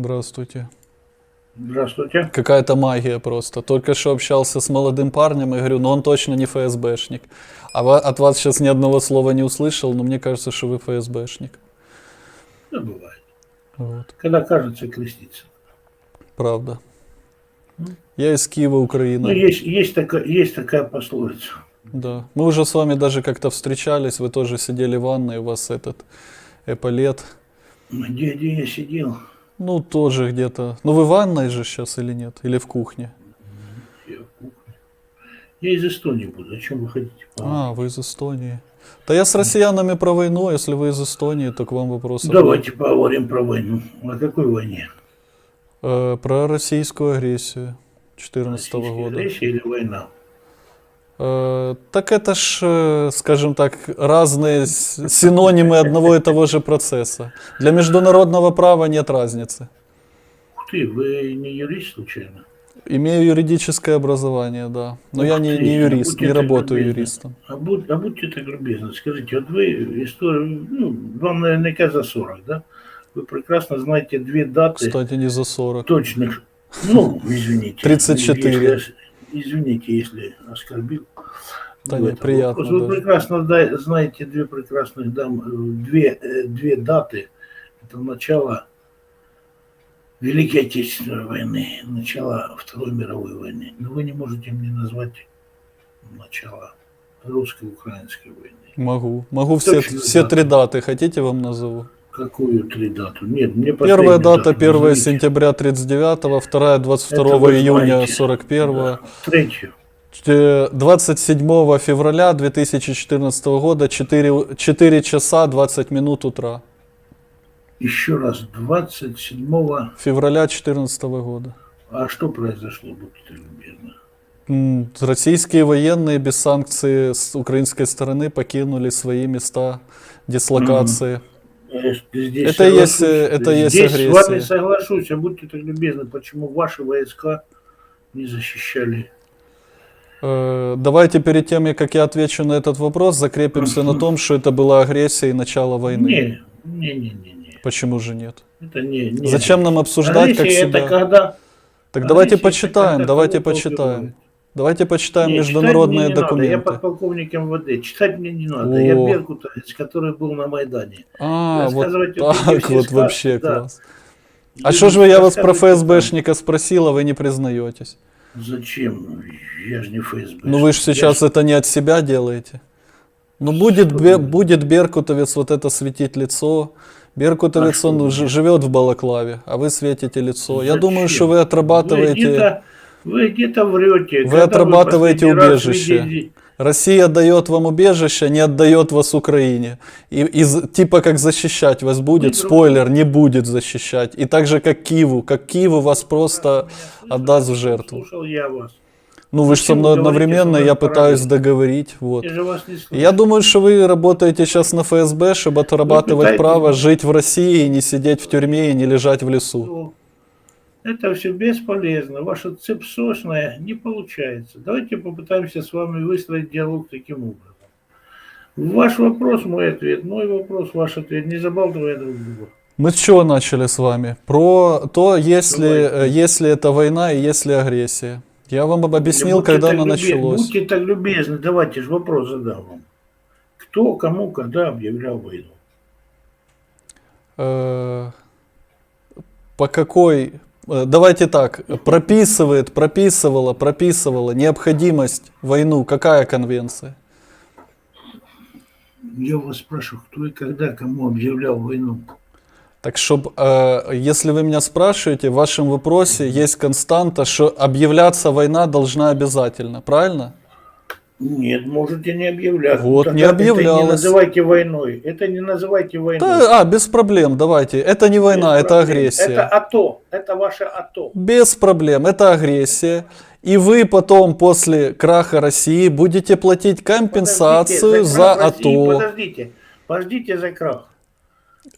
Здравствуйте. Здравствуйте. Какая-то магия просто. Только что общался с молодым парнем и говорю, ну он точно не ФСБшник. А от вас сейчас ни одного слова не услышал, но мне кажется, что вы ФСБшник. Ну, бывает. Вот. Когда кажется креститься. Правда. Я из Киева, Украина. Ну, есть, есть, такая, есть такая пословица. Да. Мы уже с вами даже как-то встречались, вы тоже сидели в ванной, у вас этот эполет. Где, где я сидел? Ну, тоже где-то. Ну, вы в ванной же сейчас или нет? Или в кухне? Я, в кухне. я из Эстонии буду. О чем вы хотите? А, вы из Эстонии. Да я с россиянами про войну, а если вы из Эстонии, то к вам вопросов Давайте поговорим про войну. О какой войне? Э, про российскую агрессию 2014 Российская года. агрессия или война? Э, так это ж, э, скажем так, разные синонимы одного и того же процесса. Для международного права нет разницы. Ух ты, вы не юрист случайно? Имею юридическое образование, да. Но Ух я не, ты, не а юрист, будьте не работаю юристом. А, будь, а будьте так любезны, скажите, вот вы историю, ну, вам наверняка за 40, да? Вы прекрасно знаете две даты Кстати, не за 40. точных, ну, извините. 34. Если- извините, если оскорбил. Да в не, этом приятно. Вы даже. прекрасно знаете две прекрасных дам, э, две, э, две даты. Это начало Великой Отечественной войны, начало Второй мировой войны. Но вы не можете мне назвать начало русско-украинской войны. Могу. Могу все, Точно все даты. три даты. Хотите, вам назову? Какую три дату? Нет, мне Первая дата дату 1 назовите. сентября 39 вторая 22 Это июня знаете. 41 Да. Третью. Э, 27 февраля 2014 года 4, 4 часа 20 минут утра. Еще раз, 27 Февраля 2014 года. А что произошло, будьте любезны? Российские военные без санкций с украинской стороны покинули свои места дислокации. Э, Здесь Это и есть, э, это есть Здесь с вами агрессия. соглашусь, а будьте так любезны, почему ваши войска не защищали? Э, Давайте перед тем, как я отвечу на этот вопрос, закрепимся на том, что это была агрессия и начало войны. Не, не, не, не, не. Почему же нет? Это не, не. Зачем нам обсуждать, как Агрессия это себя? когда... Так давайте агрессия это почитаем, давайте почитаем. убивают. Давайте почитаем Не, международные мне не надо, Я документы. подполковник МВД. Читать мне не надо. Я О. беркутовец, который был на Майдане. А, вот Рассказывать вот так вот сказки, вообще да. класс. А что ж вы, я вас про ФСБшника спросил, а вы не признаетесь? Зачем? Я же не ФСБ. Ну вы же сейчас это не от себя делаете. Ну будет, бе- будет Беркутовец вот это светить лицо. Беркутовец, А он живет в Балаклаве, а вы светите лицо. Я Зачем? думаю, что вы Вы отрабатываете... вы где-то врете. Вы отрабатываете раз убежище. видели- Россия дает вам убежище, не отдает вас Украине. И, и типа как защищать вас будет, Вы друг- спойлер, не будет защищать. И так же как Киеву, как Киеву вас просто слышали? отдаст в жертву. Слушал я вас. Ну вы же со мной вы одновременно, я вы пытаюсь договорить. Вот. Я. Я думаю, что вы работаете сейчас на ФСБ, чтобы отрабатывать пытаетесь- право жить в России и не сидеть в тюрьме и не лежать в лесу. Это все бесполезно. Ваша цепь не получается. Давайте попытаемся с вами выстроить диалог таким образом. Ваш вопрос, мой ответ, мой вопрос, ваш ответ. Не забалтывая друг друга. Мы с чего начали с вами? Про то, если, Давайте. э, если это война и если агрессия. Я вам об- объяснил, Будьте когда она любезны, началась. Будьте так любезны, давайте же вопрос задам вам. Кто кому когда объявлял войну? Э, По какой... э, Давайте так, прописывает, прописывала, прописывала необходимость войну. Какая конвенция? Я вас спрашиваю, кто и когда кому объявлял войну? Так, чтоб, э, если вы меня спрашиваете, в вашем вопросе есть константа, что объявляться война должна обязательно, правильно? Нет, можете не объявлять. Вот, Тогда не Это объявлялось. не называйте войной. Это не называйте войной. Да, а, без проблем, давайте. Это не война, Без это проблем. агрессия. Это АТО. Это ваше АТО. Без проблем, это агрессия. И вы потом, после краха России, будете платить компенсацию Подождите, за крах России, АТО. Подождите, подождите за крах.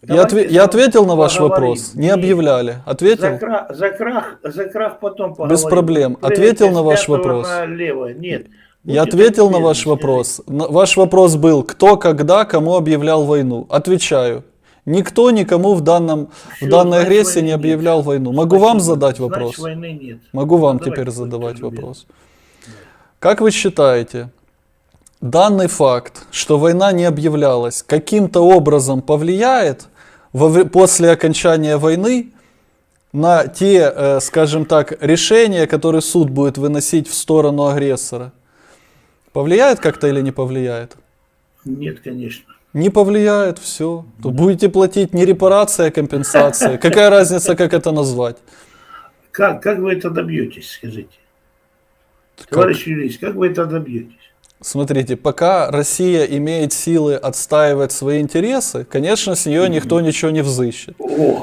Я, отве- я ответил на ваш поговорим. вопрос? Не объявляли. За Ответил? крах, за крах, за крах потом поговорим. Без проблем. Ответил на ваш вопрос? Налево. Нет. Я Будьте ответил на ваш вопрос. Ваш вопрос был, кто, когда, кому объявлял войну. Отвечаю. Никто никому в, данном, в Всё, данной значит, агрессии не нет. объявлял войну. Могу вам Спасибо. задать Значит, вопрос? войны нет. Могу вам Давайте, теперь задавать вопрос. Как вы считаете, данный факт, что война не объявлялась, каким-то образом повлияет во после окончания войны на те, э, скажем так, решения, которые суд будет выносить в сторону агрессора? Повлияет как-то или не повлияет? Нет, конечно. Не повлияет, все. То будете платить не репарация, а компенсация. Какая разница, как это назвать? Как, как вы это добьетесь, скажите? Как? Товарищ юрист, как вы это добьетесь? Смотрите, пока Россия имеет силы отстаивать свои интересы, конечно, с нее никто ничего не взыщет.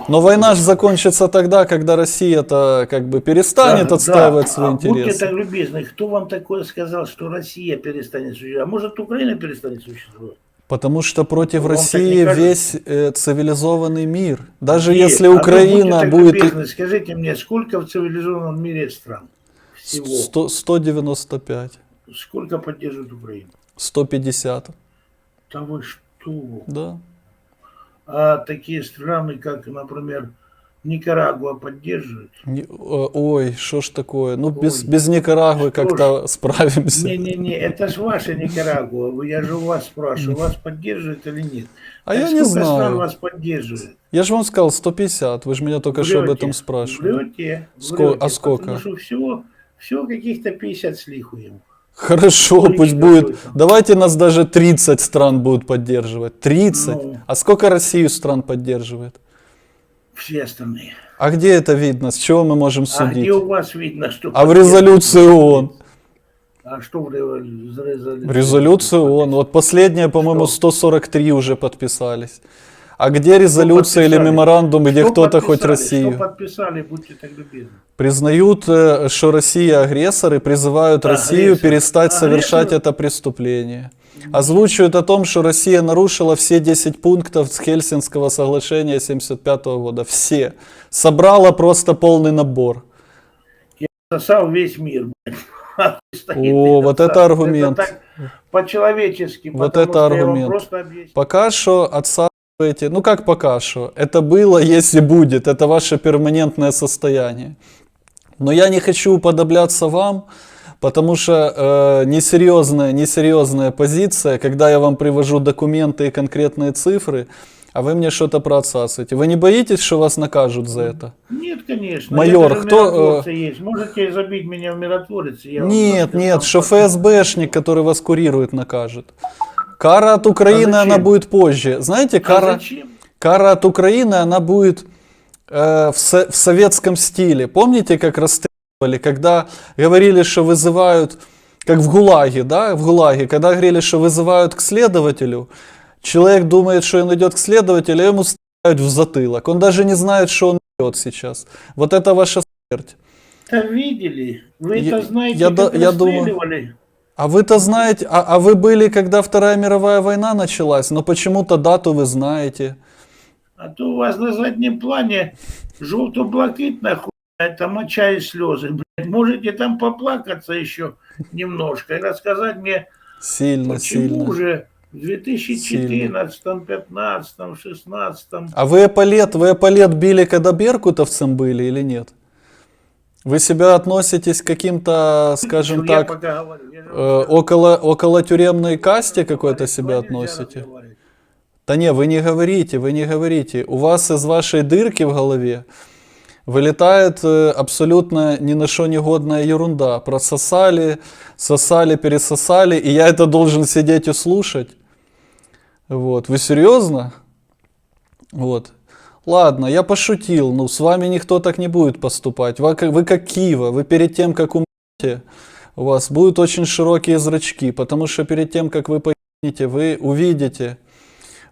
Но война же закончится тогда, когда Россия-то как бы перестанет да, отстаивать да. свои А Будьте интересы. так любезны, кто вам такое сказал, что Россия перестанет существовать? А может, Украина перестанет существовать? Потому что против Вам России весь э, цивилизованный мир. Даже Нет. если А Украина так будет любезны, скажите мне, сколько в цивилизованном мире стран? Всего. 100 195, Сколько поддерживает Украину? 150, Да вы что? да. А такие страны, как, например, Никарагуа поддерживают? Не- о- Ой, что ж такое? Ну, без, Ой. без Никарагвы Что как-то справимся. Не-не-не, это ж ваша Никарагуа. Я же у вас спрашиваю, вас поддерживают или нет? А Так я не сколько стран знаю. вас поддерживает? Я же вам сказал 150, вы же меня только что об Врете, этом спрашивали. Врете, Ско- врете, а сколько? Потому что всего, всего каких-то 50 с лихуем. Хорошо, Ой, пусть будет. там. Давайте нас даже 30 стран будут поддерживать. 30. Ну. А сколько Россию стран поддерживает? Все остальные. А где это видно? С чего мы можем А судить? где у вас видно, что... А в резолюции ООН. А что в резолюции? В резолюции ООН. Вот последняя, по-моему, Что? 143 уже подписались. А где резолюция или меморандум, где кто-то хоть? Россию? Что подписали, будьте так любезны. Признают, э, что Россия агрессор и призывают Россию Агрессор. перестать Агрессор. совершать это преступление. Озвучивают о том, что Россия нарушила все 10 пунктов с Хельсинского соглашения 1975 года. Все. Собрала просто полный набор. Сосал весь мир. О, вот это аргумент. так по-человечески. Вот это я аргумент. Пока что отсасываете, ну как пока что, это было, если будет, это ваше перманентное состояние. Но я не хочу уподобляться вам, потому что э, несерьезная, несерьезная позиция, когда я вам привожу документы и конкретные цифры, а вы мне что-то проотсасываете. Вы не боитесь, что вас накажут за это? Нет, конечно. Майор, Я кто, миротворцы есть. Можете забить меня в миротворец. я Нет, нет, что. ФСБшник, который вас курирует, накажет. Кара от Украины, А она будет позже. Знаете, А кара... зачем? Кара от Украины, она будет э, в, со- в советском стиле. Помните, как расстреливали, когда говорили, что вызывают, как в ГУЛАГе, да, в ГУЛАГе, когда говорили, что вызывают к следователю, человек думает, что он идет к следователю, а ему стреляют в затылок. Он даже не знает, что он идет сейчас. Вот это ваша смерть. Да видели. Вы Я- это знаете, я как я думаю-. А вы-то знаете, а, а вы были, когда Вторая мировая война началась, но почему-то дату вы знаете. А то у вас на заднем плане желто-блакитная хуйня, это моча и слезы. Блядь. Можете там поплакаться еще немножко и рассказать мне, Сильно, почему сильно. же в 2014, 2015, 2016 А вы эполет, вы эполет били, когда беркутовцем были или нет? Вы себя относитесь к каким-то, скажем я так, э, около, около тюремной касте какой-то себя относите? Да не, вы не говорите, вы не говорите. У вас из вашей дырки в голове вылетает э, абсолютно ни на что негодная ерунда. Прососали, сосали, пересосали, и я это должен сидеть и слушать. Вот, вы серьезно? Вот. Ладно, я пошутил, ну с вами никто так не будет поступать. Вы вы как Кива, вы перед тем, как умрете, у вас будут очень широкие зрачки, потому что перед тем, как вы погибнете, вы увидите,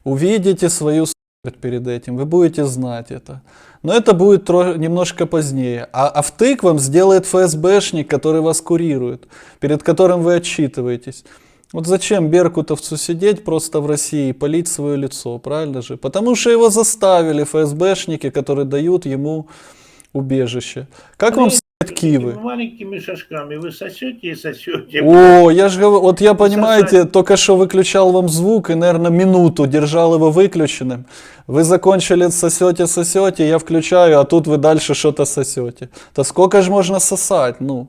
увидите свою смерть перед этим, вы будете знать это. Но это будет немножко позднее. А, а втык вам сделает ФСБшник, который вас курирует, перед которым вы отчитываетесь. Вот зачем Беркутовцу сидеть просто в России и полить свое лицо, правильно же? Потому что его заставили ФСБшники, которые дают ему убежище. Как вам Ну, с Кивы. Маленькими шажками вы сосете и сосете. О, я же говорю, вот я, понимаете, только что выключал вам звук и, наверное, минуту держал его выключенным. Вы закончили сосете, сосете, я включаю, а тут вы дальше что-то сосете. Да сколько же можно сосать, ну?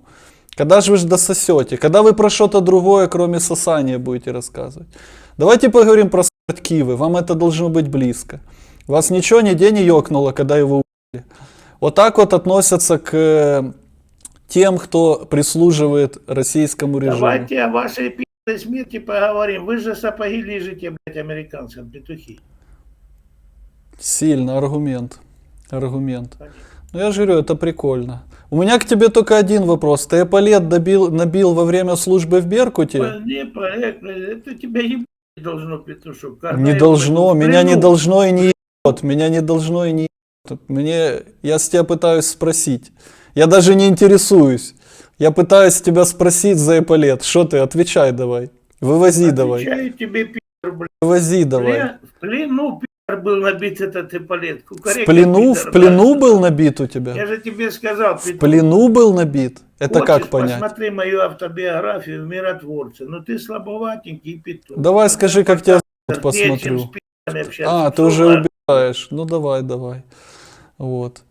Когда же вы дососете? Когда вы про что-то другое, кроме сосания, будете рассказывать? Давайте поговорим про Кивы. Вам это должно быть близко. Вас ничего нигде не ёкнуло, когда его убили. Вот так вот относятся к э, тем, кто прислуживает российскому режиму. Давайте о вашей пи***ой смерти поговорим. Вы же сапоги лежите, блядь, американцам, петухи. Сильно аргумент. Аргумент. Ну я же говорю, это прикольно. У меня к тебе только один вопрос. Ты эполет добил, набил во время службы в Беркуте? Не, проект, это тебя ебать должно, петушок. Когда Не должно, меня не должно и не ебет. Меня не должно и не ебет. Мне, я с тебя пытаюсь спросить. Я даже не интересуюсь. Я пытаюсь тебя спросить за эполет. Что ты? Отвечай давай. Вывози давай. Отвечаю тебе, пи***, блядь. Вывози давай. В плену, пи***, был набит этот эполет. В Кукарека, плену, в плену да. был набит у Я тебя? же тебе сказал, В плену был набит? Это как Хочешь, понять? Посмотри мою автобиографию в «Миротворце». Ну ты слабоватенький петух. Давай скажи, как тебя зовут, посмотрю. А, вже ладно. убираєш. Ну давай, давай. От.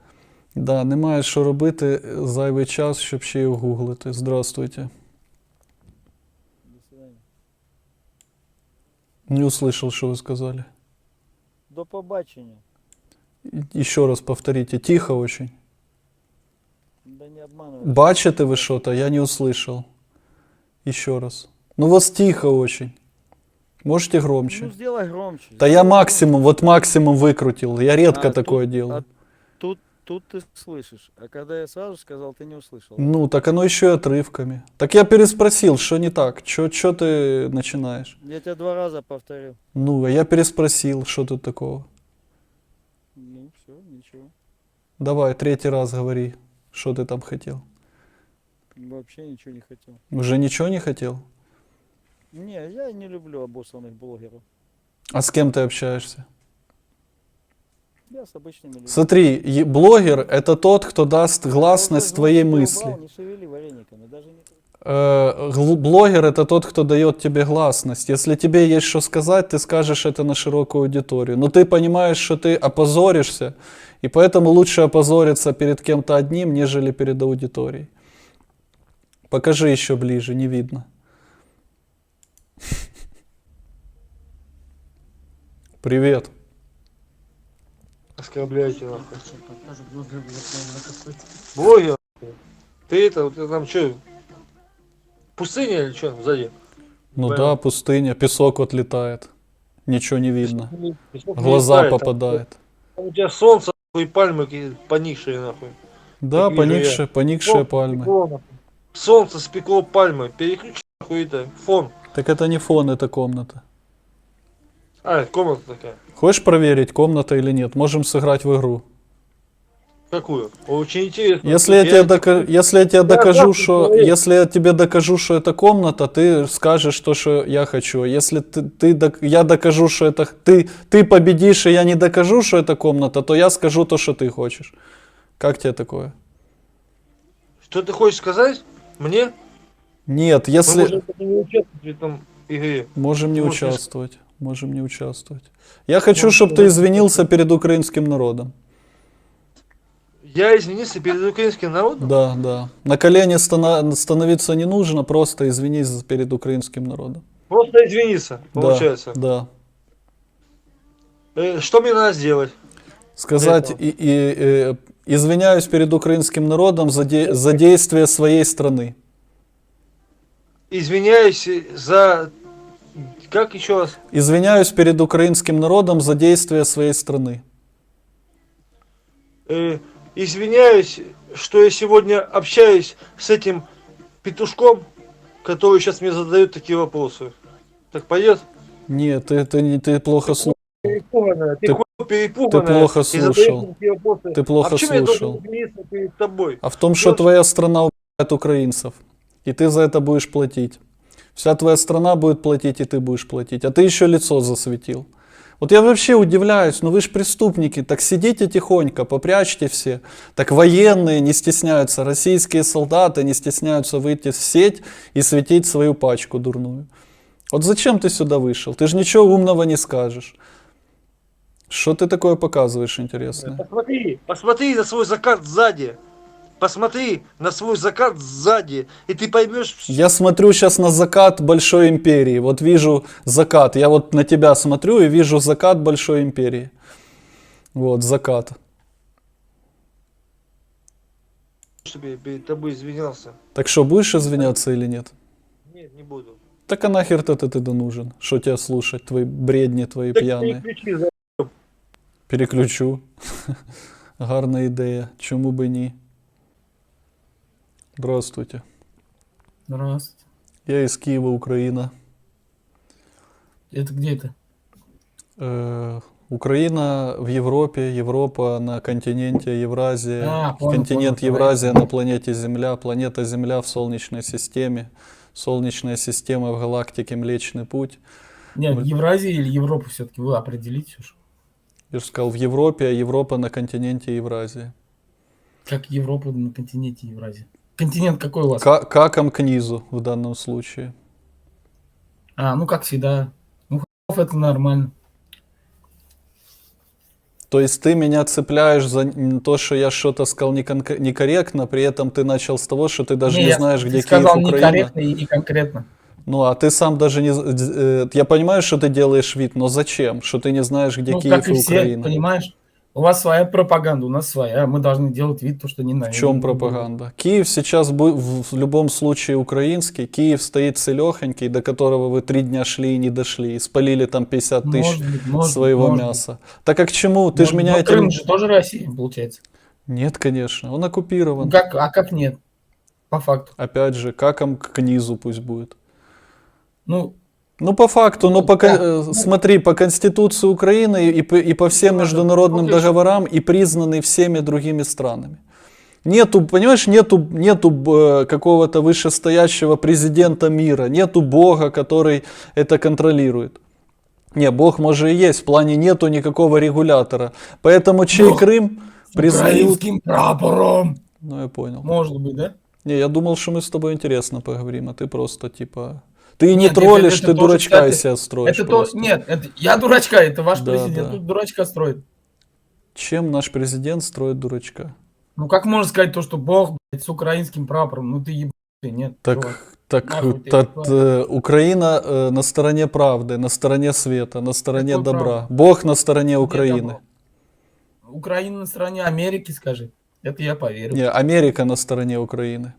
Да, немає що робити зайвий час, щоб ще й гуглити. Здравствуйте. Не услышал, что вы сказали. До побачення. Еще раз повторите. Тихо очень. Да не обманывай. Бачите вы что-то? Я не услышал. Еще раз. Ну вас тихо очень. Можете громче? Ну сделай громче. Да я максимум, вот максимум выкрутил. Я редко А, такое тут- делаю. а Тут, ты слышишь. А когда я сразу сказал, ты не услышал. Ну, так оно еще и отрывками. Так я переспросил, что не так? Что ты начинаешь? Я тебя два раза повторил. Ну, а я переспросил, что тут такого. Ну все, ничего. Давай, третий раз говори, что ты там хотел. Вообще ничего не хотел. Уже ничего не хотел? Не, я не люблю обоссанных блогеров. А с кем ты общаешься? Я с обычными людьми. Смотри, блогер — это тот, кто даст гласность твоей мысли. убрал, Не шевели варениками, даже не... Э, гл- блогер — это тот, кто дает тебе гласность. Если тебе есть что сказать, ты скажешь это на широкую аудиторию. Но ты понимаешь, что ты опозоришься, и поэтому лучше опозориться перед кем-то одним, нежели перед аудиторией. Покажи еще ближе, не видно. Привет. Оскорбляете нахуй. Блогер. Ты это, ты там что? Пустыня или что сзади? Ну Понял. да, пустыня, песок вот летает. Ничего не видно. Песок не Глаза летает, там- попадает. там У тебя солнце нахуй, и пальмы какие-то поникшие нахуй. Да, Так вижу я. поникшие, поникшие Солнце пальмы. спекло, нахуй. Солнце спекло пальмы. Переключи нахуй это, фон. Так это не фон, это комната. А, это комната такая. Хочешь проверить, комната или нет? Можем сыграть в игру. Какую? Очень интересно. Если я, тебе, дока- если я тебе Я докажу, что если я тебе докажу, что это комната, ты скажешь то, что я хочу. Если ты, ты док- я докажу, что это ты, ты победишь, и я не докажу, что это комната, то я скажу то, что ты хочешь. Как тебе такое? Что ты хочешь сказать? Мне? Нет, Мы если можем не участвовать в этом игре. можем не участвовать, можем не участвовать. Я хочу, чтобы ты извинился перед украинским народом. Я извинился перед украинским народом? Да, да. На колени стана- становиться не нужно, просто извинись перед украинским народом. Просто извиниться, Да, получается. Да. Э, что мне надо сделать? Сказать этого. и, и, э, извиняюсь перед украинским народом за, де- за действия своей страны. Извиняюсь за... Как еще раз? Извиняюсь перед украинским народом за действия своей страны. Э, извиняюсь, что я сегодня общаюсь с этим петушком, который сейчас мне задает такие вопросы. Так пойдет? Нет, ты, ты, не- ты плохо слушал. Перепуганная. Ты, Ты- перепуганная. ты плохо слушал. Ты плохо а слушал. перед тобой? А в том, что твоя страна убивает украинцев. И ты за это будешь платить. Вся твоя страна будет платить, и ты будешь платить. А ты еще лицо засветил. Вот я вообще удивляюсь, ну вы же преступники, так сидите тихонько, попрячьте все. Так военные не стесняются, российские солдаты не стесняются выйти в сеть и светить свою пачку дурную. Вот зачем ты сюда вышел? Ты же ничего умного не скажешь. Что ты такое показываешь интересное? Посмотри, посмотри на свой закат сзади. Посмотри на свой закат сзади, и ты поймешь, всё. Я смотрю сейчас на закат большой империи. Вот вижу закат. Я вот на тебя смотрю и вижу закат большой империи. Вот, закат. чтобы я перед тобой извинялся. Так что, будешь извиняться или нет? Нет, не буду. Так а нахер ты ты тогда нужен? Что тебя слушать? Твои бредни, твої Так п'яні. переключи за- Переключу. Гарна ідея. Чому би ні? Здравствуйте. Здравствуйте. Я из Киева, Украина. Это где это? Э, Украина в Европе, Европа на континенте Евразия, А, понял, континент понял, Евразия на планете Земля, планета Земля в Солнечной системе, Солнечная система в галактике Млечный Путь. Нет, Вот. Евразия или Европа все-таки вы определите уж. Я же сказал, в Европе, а Европа на континенте Евразия. Как Европа на континенте Евразия. Континент какой у вас? Ка- каком к низу в данном случае. А, ну как всегда. Ну, это нормально. То есть ты меня цепляешь за то, что я что-то сказал некорректно, при этом ты начал с того, что ты даже не, я знаешь, где сказал Киев, Украина. некорректно и не конкретно. Ну, а ты сам даже не... э, Я понимаю, что ты делаешь вид, но зачем? Что ты не знаешь, где ну, Киев как и и все, Украина? понимаешь? У вас своя пропаганда, у нас своя. Мы должны делать вид, то, что не В знаем. чем пропаганда? Киев сейчас в в любом случае украинский. Киев стоит целехонький, до которого вы три дня шли и не дошли. И спалили там 50 тысяч Может своего может мяса. Так а к чему? Ты Может же меня но Крым этим... же тоже Россия, получается. Нет, конечно, он оккупирован. Как, а как нет? По факту. Опять же, каком к низу пусть будет. Ну, Ну, по факту, но Ну, по, да. э, смотри, по Конституции Украины и по, и по всем международным договорам и признанный всеми другими странами. Нету, понимаешь, нету, нету э, какого-то вышестоящего президента мира, нету Бога, который это контролирует. Не, Бог может и есть, в плане нету никакого регулятора. Поэтому чей Бог Крым признают... украинским прапором. Ну, я понял. Может быть, да? Не, я думал, что мы с тобой интересно поговорим, а ты просто типа... Ты не Нет, троллишь, ты дурачка из себя строишь Это то, нет, это я дурачка, это ваш Да, президент да. тут дурачка строит. Чем наш президент строит дурачка? Ну как можно сказать то, что Бог блядь, с украинским прапором? Ну ты ебаный, нет. чувак. Так, так Нахуй ебать. э, Украина э, на стороне правды, на стороне света, на стороне Какой добра. правды? Бог на стороне Украины. Украина на стороне Америки, скажи. Это я поверю. Не, Америка на стороне Украины.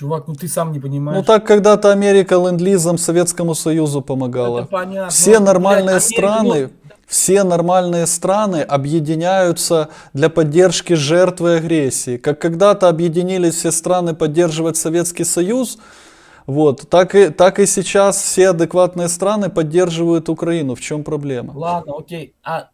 Чувак, ну ты сам не понимаешь. Ну так когда-то Америка ленд-лизом Советскому Союзу помогала. Это понятно. Все нормальные блядь, Америка, страны, ну, все нормальные страны объединяются для поддержки жертвы агрессии. Как когда-то объединились все страны поддерживать Советский Союз, вот, так и, так и сейчас все адекватные страны поддерживают Украину. В чем проблема? Ладно, окей. А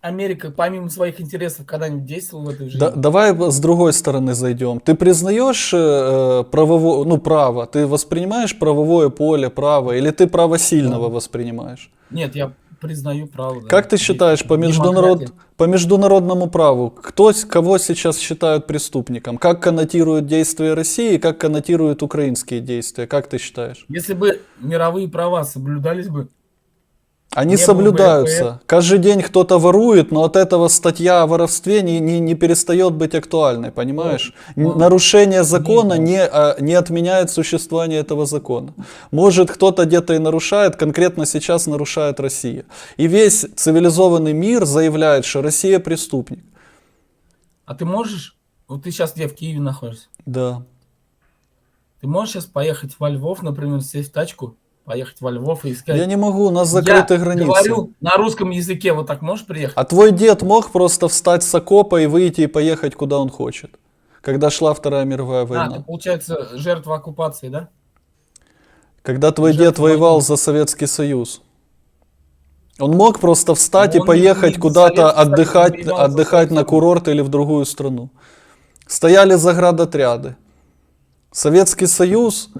Америка, помимо своих интересов, когда-нибудь действовала в этой жизни? Да- давай с другой стороны зайдем. Ты признаешь э, правово, ну, право? Ты воспринимаешь правовое поле, право, или ты право сильного Да. воспринимаешь? Нет, я признаю право. да. Как ты считаешь, по, международ... По международному праву, кто, кого сейчас считают преступником? Как коннотируют действия России, как коннотируют украинские действия? Как ты считаешь? Если бы мировые права соблюдались бы, Они Не было бы соблюдаются. Каждый день кто-то ворует, но от этого статья о воровстве не, не, не перестает быть актуальной, понимаешь? Н- ну, Нарушение закона не, не, а, не отменяет существование этого закона. Может, кто-то где-то и нарушает, конкретно сейчас нарушает Россия. И весь цивилизованный мир заявляет, что Россия преступник. а ты можешь, вот ты сейчас где в Киеве находишься, Да. ты можешь сейчас поехать во Львов, например, сесть в тачку, поехать во Львов и сказать, Я не могу, у нас закрыты я границы. говорю на русском языке, вот так можешь приехать? А твой дед мог просто встать с окопа и выйти и поехать куда он хочет, когда шла Вторая мировая А, война? ты, получается, жертва оккупации, да? Когда твой Жертва дед воевал войны. за Советский Союз. Он мог просто встать Но и поехать куда-то отдыхать, отдыхать на курорт или в другую страну. Стояли заградотряды. Советский Союз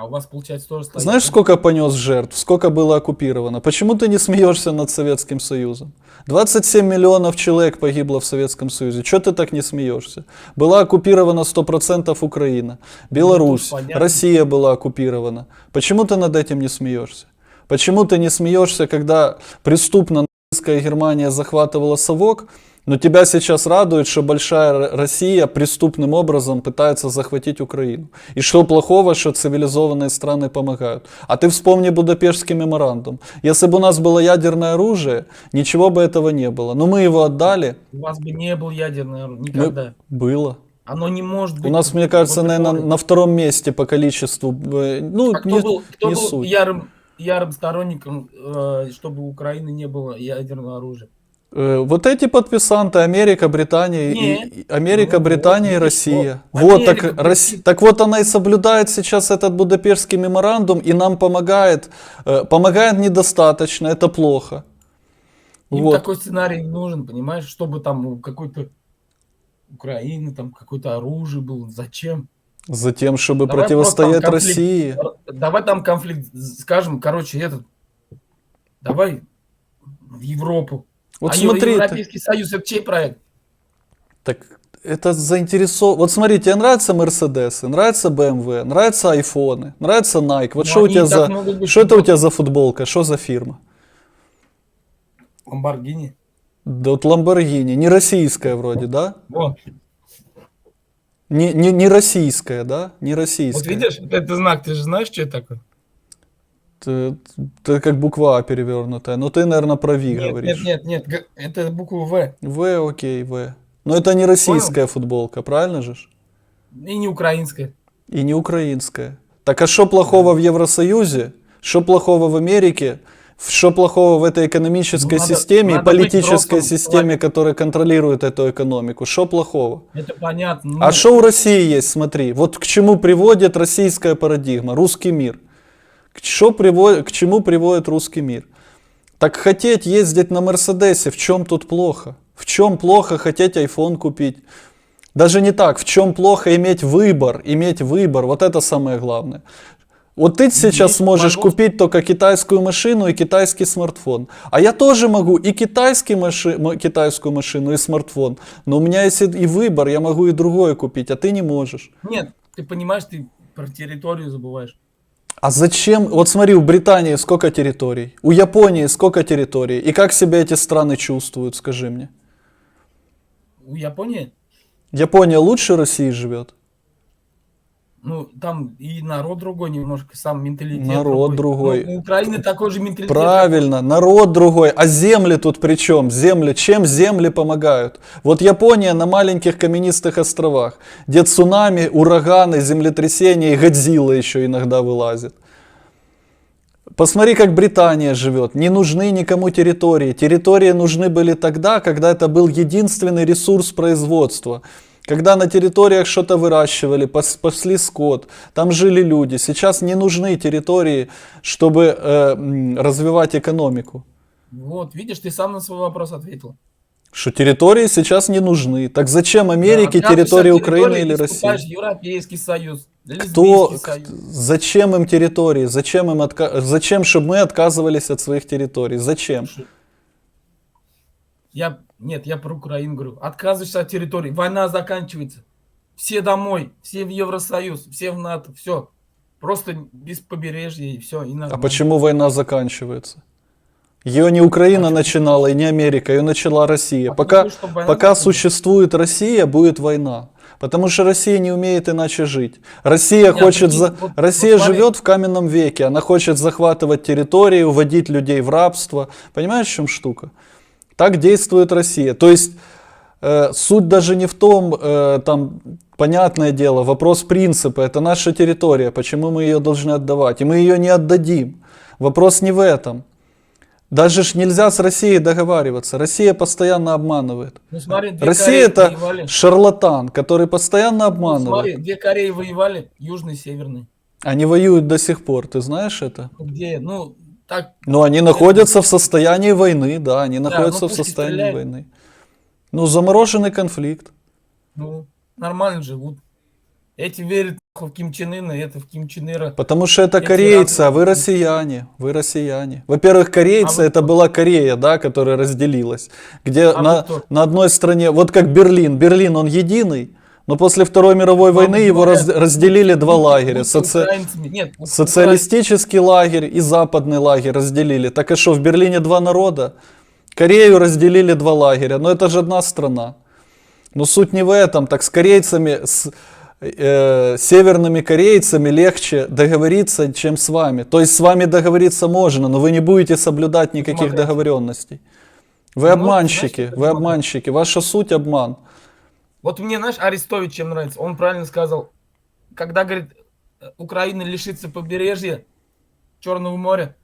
А у вас, получается, тоже стоит. Знаешь, сколько понес жертв, сколько было оккупировано? Почему ты не смеешься над Советским Союзом? 27 миллионов человек погибло в Советском Союзе. Чего ты так не смеешься? Была оккупирована 100% Украина, Беларусь, Ну. Россия была оккупирована. Почему ты над этим не смеешься? Почему ты не смеешься, когда преступно нацистская Германия захватывала совок, но тебя сейчас радует, что большая Россия преступным образом пытается захватить Украину. И что плохого, что цивилизованные страны помогают. А ты вспомни Будапештский меморандум. Если бы у нас было ядерное оружие, ничего бы этого не было. Но мы его отдали. У вас бы не был ядерный оружие. Никогда. Было. Оно не может быть. У нас, мне кажется, наверное, априори. на втором месте по количеству. э, Ну, А кто не, был, кто не был суть. ярым, ярым сторонником, э, чтобы у Украины не было ядерного оружия? Э, Вот эти подписанты Америка, Британия, и- и, Америка, Ну вот, Британия и видишь, Россия. вот. Вот так, Рос- так вот она и соблюдает сейчас этот Будапештский меморандум и нам помогает. Э, Помогает недостаточно, это плохо. Им Вот. такой сценарий не нужен, понимаешь, чтобы там у какой-то Украины там какое-то оружие было. Зачем? Затем, чтобы Давай противостоять конфликт. России. Давай там конфликт, скажем, короче, этот, давай в Европу. Вот а смотри, Европейский Союз это чей проект? так это заинтересован. Вот смотри, тебе нравятся Мерседесы, нравятся BMW, нравятся айфоны, нравится Nike. Вот Ну, что у тебя так за... Что это у тебя за футболка? Что за фирма? Ламборгини. Да вот Lamborghini, не российская вроде, да? Вот, Не, не, не российская, да? Не российская. вот видишь, это знак, ты же знаешь, что это такое? Это, это как буква А перевернутая. Но ты, наверное, про Ви Нет, говоришь. нет, нет, нет, это буква В. В, окей, В. Но это не российская футболка, правильно же? И не украинская. И не украинская. Так а что плохого в Евросоюзе? Что плохого в Америке? Что плохого в этой экономической Ну, надо- системе и надо быть политической взрослым системе, которая контролирует эту экономику? Что плохого? Это понятно. А что у России есть, смотри, вот к чему приводит российская парадигма, русский мир. К, чё приводит, к чему приводит русский мир? Так хотеть ездить на Мерседесе, в чем тут плохо? В чем плохо хотеть iPhone купить? Даже не так, в чем плохо иметь выбор, иметь выбор, вот это самое главное. Вот ты сейчас есть сможешь возможность. купить только китайскую машину и китайский смартфон. А я тоже могу и китайский маши- китайскую машину, и смартфон. Но у меня есть и выбор, я могу и другое купить, а ты не можешь. Нет, ты понимаешь, ты про территорию забываешь. А зачем? Вот смотри, у Британии сколько территорий, у Японии сколько территорий, и как себя эти страны чувствуют, скажи мне. У Японии, Япония лучше России живет? Ну, там и народ другой немножко, сам менталитет Народ другой. Ну, у Украины такой же менталитет. Правильно, народ другой. А земли тут при чем? Земли, чем земли помогают? Вот Япония на маленьких каменистых островах, где цунами, ураганы, землетрясения и Годзилла еще иногда вылазит. Посмотри, как Британия живет. Не нужны никому территории. Территории нужны были тогда, когда это был единственный ресурс производства. Когда на территориях что-то выращивали, пас- пасли скот, там жили люди. Сейчас не нужны территории, чтобы э, развивать экономику. Вот, видишь, ты сам на свой вопрос ответил. Что территории сейчас не нужны. Так зачем Америке Да, территории Украины или России? Европейский Союз, Кто, союз. зачем им территории? Зачем им отка... зачем, чтобы мы отказывались от своих территорий? Зачем? Я, нет, я про Украину говорю. Отказываешься от территории, война заканчивается. Все домой, все в Евросоюз, все в НАТО, все. Просто без побережья и все. И А почему война заканчивается? Ее не Украина начинала и не Америка, ее начала Россия. А Пока, потому пока закончилась. существует Россия, будет война. Потому что Россия не умеет иначе жить. Россия Нет, хочет, прикинь, за- вот- Россия вот живет в каменном веке, она хочет захватывать территории, уводить людей в рабство. Понимаешь, в чем штука? Так действует Россия. То есть э, суть даже не в том, э, там, понятное дело, вопрос принципа, это наша территория, почему мы ее должны отдавать, и мы ее не отдадим. Вопрос не в этом. Даже ж нельзя с Россией договариваться. Россия постоянно обманывает. Ну, смотри, Россия Кореи это воевали. шарлатан, который постоянно Ну, обманывает. смотри, две Кореи воевали, южный и северный. Они воюют до сих пор, ты знаешь это? Где, ну, так, Но они находятся в состоянии войны, да, они находятся ну, в состоянии стреляют. войны. Ну, замороженный конфликт. ну, нормально живут. Эти верят в Ким Чен Ына, это в Ким Чен Ира. Потому что это Эти корейцы, а вы россияне. Вы россияне. Во-первых, корейцы А вы это была Корея, да, которая разделилась. Где А вы на, кто? на одной стороне, вот как Берлин. Берлин, он единый, но после Второй мировой войны его говорят, раз- разделили два Будьте- лагеря. будьте Соци-. Нет, Социалистический лагерь и западный лагерь разделили. Так и что, в Берлине два народа? Корею разделили два лагеря, но это же одна страна. Но суть не в этом, так с корейцами, с э, северными корейцами легче договориться, чем с вами. То есть с вами договориться можно, но вы не будете соблюдать никаких договоренностей. Вы Ну, обманщики, вы обманщики. Ваша суть обман. Вот мне, знаешь, Арестович чем нравится? Он правильно сказал, когда, говорит, Украина лишится побережья Черного моря,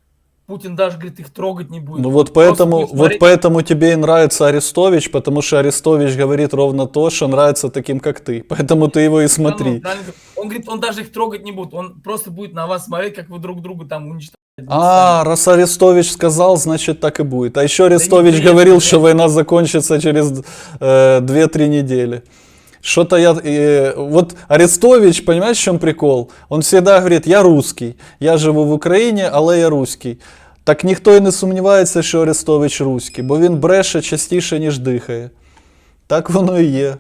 Путин даже, говорит, их трогать не будет. Ну вот поэтому, вот поэтому тебе и нравится Арестович, потому что Арестович говорит ровно то, что нравится таким, как ты. Поэтому ты его и смотри. Он говорит, он даже их трогать не будет, он просто будет на вас смотреть, как вы друг друга там уничтожаете. А, раз Арестович сказал, значит так и будет. А еще Арестович интересно, говорил, да. что война закончится через э, 2-3 недели. Что-то я... э, вот Арестович, понимаешь, в чем прикол? Он всегда говорит, я русский, я живу в Україні, але я русский. Так ніхто і не сумнівається, що Арестович русський, бо він бреше частіше, ніж дихає. Так воно і є.